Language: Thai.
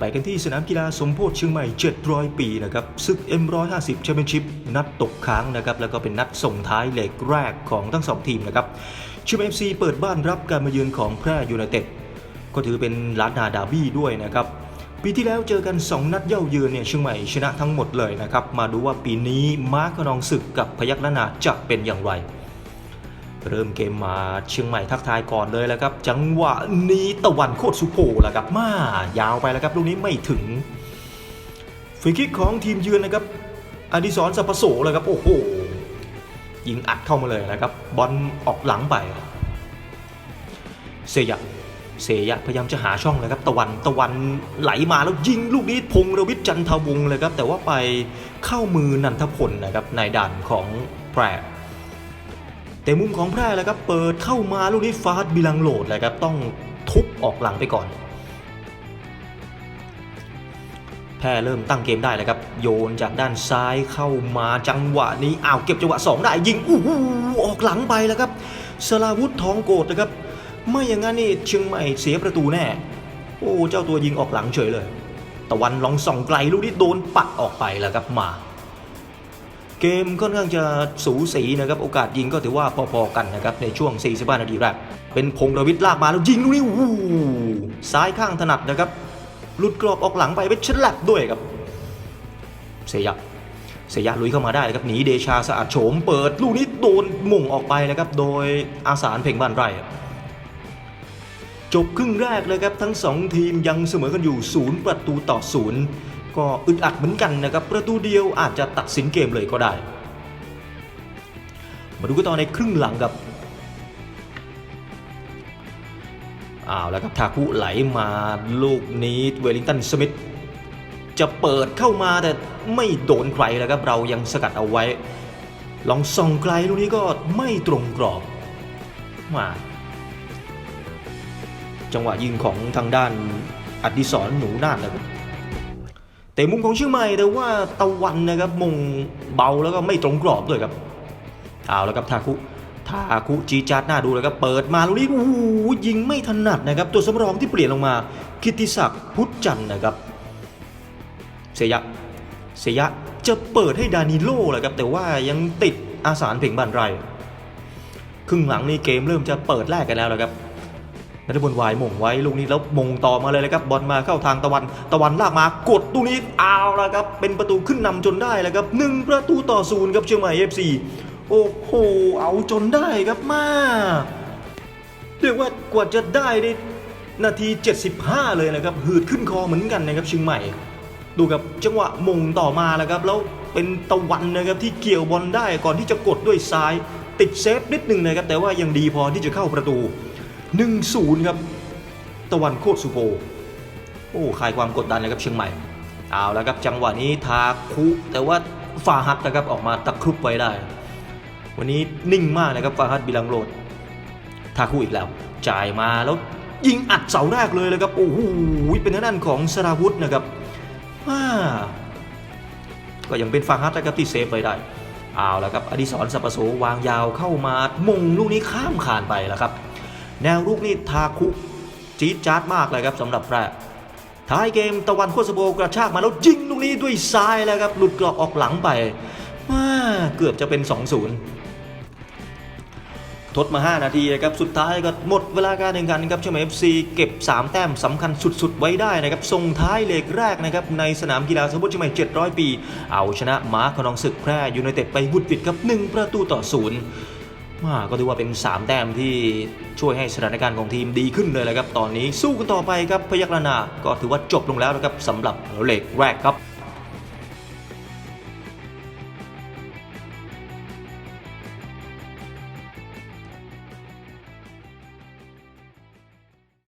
ไปกันที่สนามกีฬาสมโพธิเชียงใหม่ 700 ปีนะครับศึก M150 แชมเปี้ยนชิพนัดตกค้างนะครับแล้วก็เป็นนัดส่งท้ายเลกแรกของทั้งสองทีมนะครับเชียงใหม่ FC เปิดบ้านรับการมาเยือนของแพร่ยูไนเต็ดก็ถือเป็นล้านนาดาบี้ด้วยนะครับปีที่แล้วเจอกัน 2 นัดเย่าเยือนเนี่ยเชียงใหม่ชนะทั้งหมดเลยนะครับมาดูว่าปีนี้ม้าขนองศึกกับพยัคฆ์ล้านนาจะเป็นอย่างไร เริ่มเกมมาเชียงใหม่ทักทายก่อนเลยแล้วครับ จังหวะนี้ตะวันโคตรสุโขแล้วครับมายาวไปแล้วครับลูกนี้ไม่ถึงฟรีคิกของทีมเยือนนะครับอดิศรสัพพโสเลยครับโอ้โหยิงอัดเข้ามาเลยนะครับบอลออกหลังไป เซยะเซยะพยายามจะหาช่องเลยครับตะวันตะวันไหลมาแล้วยิงลูกนี้พงรวิทจันทวงเลยครับแต่ว่าไปเข้ามือนันทพลนะครับในด่านของแพร แต่มุมของแพร่แล้วครับเปิดเข้ามาลูกนี้ฟาดบิลังโหลดเลยครับต้องทุบออกหลังไปก่อน แพร่เริ่มตั้งเกมได้แล้วครับ โยนจากด้านซ้ายเข้ามาจังหวะนี้อ้าวเก็บจังหวะสองได้ยิงอู้หูออกหลังไปแล้วครับสลาวุธทองโกดนะครับ ไม่อย่างนั้นนี่เชียงใหม่เสียประตูแน่ โอ้เจ้าตัวยิงออกหลังเฉยเลย ตะวันลองส่องไกลลูกนี้โดนปัดออกไปแล้วครับมา เกมค่อนข้างจะสูสีนะครับโอกาสยิงก็ถือว่าพอๆกันนะครับในช่วง 45 นาทีแรก เป็นพงษ์รวิทย์ลากมาแล้วยิงลูกนี้โอ้ซ้ายข้างถนัดนะครับหลุดกรอบออกหลังไปเป็นฉลับด้วยครับ เสียะเสียะลุยเข้ามาได้ครับหนีเดชาสะอาดโฉมเปิดลูกนี้โดนหม่งออกไปแล้วครับโดยอาสารเพ่งบ้านไร่จบครึ่งแรกเลยครับทั้ง 2 ทีมยังเสมอกันอยู่ 0 ประตูต่อ 0 ก็อึดอัดเหมือนกันนะครับ ประตูเดียวอาจจะตัดสินเกมเลยก็ได้ มาดูกันต่อในครึ่งหลังครับอ้าวแล้วครับทาคุไหลมาลูกนี้เวลิงตันสมิธจะเปิดเข้ามาแต่ไม่โดนใครแล้วครับเรายังสกัดเอาไว้ ลองส่องไกลลูกนี้ก็ไม่ตรงกรอบมาจังหวะยิงของทางด้านอดิศรหนูนาฏนะครับ แต่มุมของเชียงใหม่แต่ว่าตะวันนะครับมงเบาแล้วก็ไม่ตรงกรอบด้วยครับเอาแล้วครับทาคุทาคุจีจัดหน้าดูเลยครับเปิดมาลูกนี้โอ้โหยิงไม่ถนัดนะครับ ตัวสำรองที่เปลี่ยนลงมา กิติศักดิ์พุทธจันทร์นะครับ เสียะ เสียะจะเปิดให้ดานิโลแหละครับแต่ว่ายังติดอาสารเพ่งบันไร ครึ่งหลังนี่เกมเริ่มจะเปิดแรกกันแล้วนะครับ นัทพลวายมงไว้ลูกนี้แล้วมงต่อมาเลยนะครับบอลมาเข้าทางตะวันตะวันลากมากดลูนี้เอาละครับเป็นประตูขึ้นนำจนได้แล้วครับหนึ่งประตูต่อศูนย์ครับเชียงใหม่เอฟซีโอ้โหเอาจนได้ครับมาเรียกว่ากว่าจะได้ในนาที 75 เลยนะครับหืดขึ้นคอเหมือนกันนะครับเชียงใหม่ ดูกับจังหวะมงต่อมาแล้วครับแล้วเป็นตะวันนะครับที่เกี่ยวบอลได้ก่อนที่จะกดด้วยซ้าย ติดเซฟนิดหนึ่งนะครับแต่ว่ายังดีพอที่จะเข้าประตู 1-0 ครับ ตะวันโคตรสุโกโอ้คลายความกดดันเลยครับเชียงใหม่ เอาแล้วครับจังหวะนี้ทาคุแต่ว่าฟาฮัดนะครับออกมาตะครุบไว้ได้ วันนี้นิ่งมากนะครับฟาฮัดบิลังโรดทาคุอีกแล้ว จ่ายมาแล้วยิงอัดเสาแรกเลยเลยครับโอ้โหเป็นทางด้านของสราวุธนะครับอ่าก็ยังเป็นฟาฮัดนะครับที่เซฟไว้ได้เอาแล้วครับอดิศรสัพพโสวางยาวเข้ามามงลูกนี้ข้ามคานไปแล้วครับ แนวลูกนี่ทาคุจี๊ดจ๊าดมากเลยครับสำหรับแพร่ท้ายเกมตะวันโคสโบกระชากมาแล้วยิงลูกนี้ด้วยซ้ายแล้วครับหลุดกรอบออกหลังไปเกือบจะเป็น 2-0 ทดมา 5 นาทีนะครับสุดท้ายก็หมดเวลาการแข่งขันครับเชียงใหม่เอฟซีเก็บ 3 แต้มสำคัญสุด ๆ ไว้ได้นะครับส่งท้ายเลกแรกนะครับในสนามกีฬาสมบูรณ์เชียงใหม่700 ปี เอาชนะม้าขนองศึกแพร่ยูไนเต็ดไปบุดวิดครับ 1 ประตูต่อศูนย์ มาก็ถือว่าเป็น 3 แต้มที่ช่วยให้สถานการณ์ของทีมดีขึ้นเลยแหละครับ ตอนนี้สู้กันต่อไปครับพยัคฆ์นา ก็ถือว่าจบลงแล้วนะครับสำหรับเลกแรกครับ